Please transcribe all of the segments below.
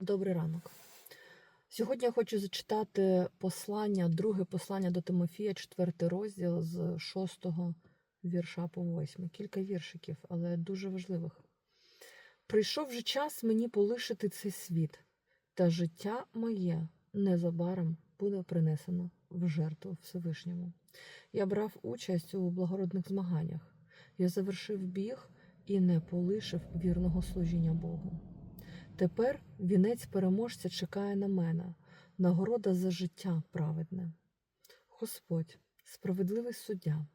Добрий ранок. Сьогодні я хочу зачитати послання, друге послання до Тимофія, четвертий розділ з шостого вірша по восьмий. Кілька віршиків, але дуже важливих. Прийшов же час мені полишити цей світ, та життя моє незабаром буде принесено в жертву Всевишньому. Я брав участь у благородних змаганнях. Я завершив біг і не полишив вірного служіння Богу. Тепер вінець переможця чекає на мене, нагорода за життя праведне. Господь, справедливий суддя,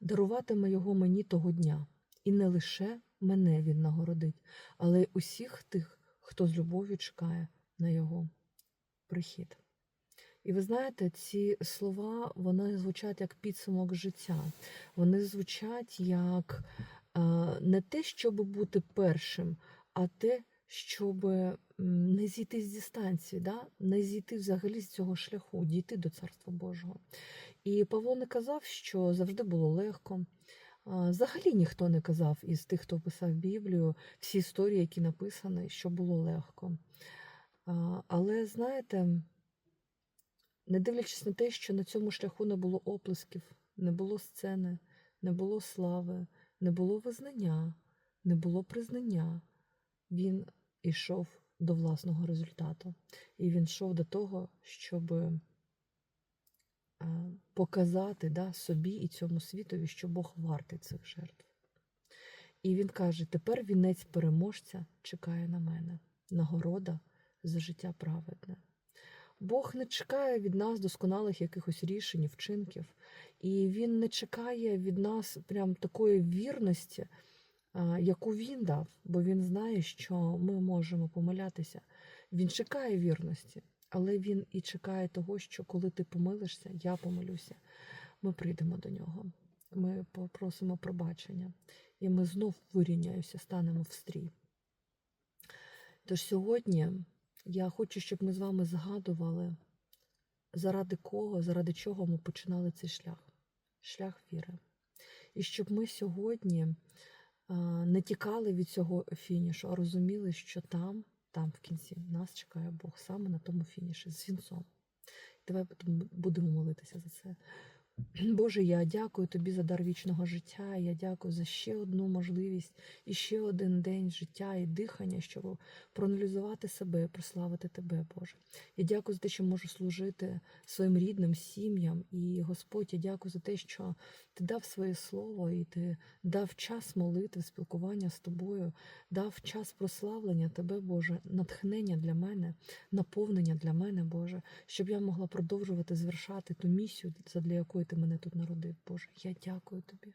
даруватиме його мені того дня, і не лише мене він нагородить, але й усіх тих, хто з любов'ю чекає на його прихід. І ви знаєте, ці слова вони звучать як підсумок життя. Вони звучать як е, не те, щоб бути першим, а те, щоб не зійти з дистанції, да? не зійти взагалі з цього шляху, дійти до Царства Божого. І Павло не казав, що завжди було легко. Взагалі ніхто не казав із тих, хто писав Біблію, всі історії, які написані, що було легко. Але знаєте, не дивлячись на те, що на цьому шляху не було оплесків, не було сцени, не було слави, не було визнання, не було признання, він ішов до власного результату. І він йшов до того, щоб е, показати да, собі і цьому світові, що Бог вартий цих жертв. І він каже: тепер вінець переможця чекає на мене, нагорода за життя праведне. Бог не чекає від нас досконалих якихось рішень, вчинків, і Він не чекає від нас прям такої вірності, яку він дав, бо він знає, що ми можемо помилятися. Він чекає вірності, але він і чекає того, що коли ти помилишся, я помилюся, ми прийдемо до нього. Ми попросимо пробачення, і ми знов вирівняємося, станемо в стрій. Тож сьогодні я хочу, щоб ми з вами згадували, заради кого, заради чого ми починали цей шлях шлях віри. І щоб ми сьогодні не тікали від цього фінішу, а розуміли, що там, там в кінці нас чекає Бог саме на тому фініші з вінцом. Давай будемо молитися за це. Боже, я дякую тобі за дар вічного життя. Я дякую за ще одну можливість і ще один день життя і дихання, щоб проаналізувати себе, прославити тебе, Боже. Я дякую за те, що можу служити своїм рідним сім'ям. І Господь, я дякую за те, що ти дав своє слово, і ти дав час молитви, спілкування з тобою, дав час прославлення Тебе, Боже, натхнення для мене, наповнення для мене, Боже, щоб я могла продовжувати звершати ту місію, задля якої ти мене тут народив, Боже. Я дякую тобі.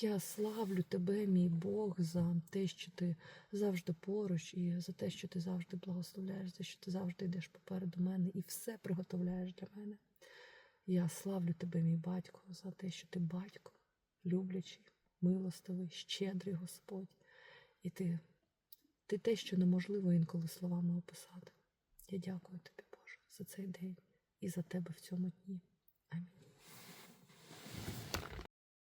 Я славлю тебе, мій Бог, за те, що ти завжди поруч, і за те, що ти завжди благословляєш, за що ти завжди йдеш попереду мене і все приготовляєш для мене. Я славлю тебе, мій батько, за те, що ти батько, люблячий, милостивий, щедрий Господь. І ти, ти те, що неможливо інколи словами описати. Я дякую тобі, Боже, за цей день і за тебе в цьому дні.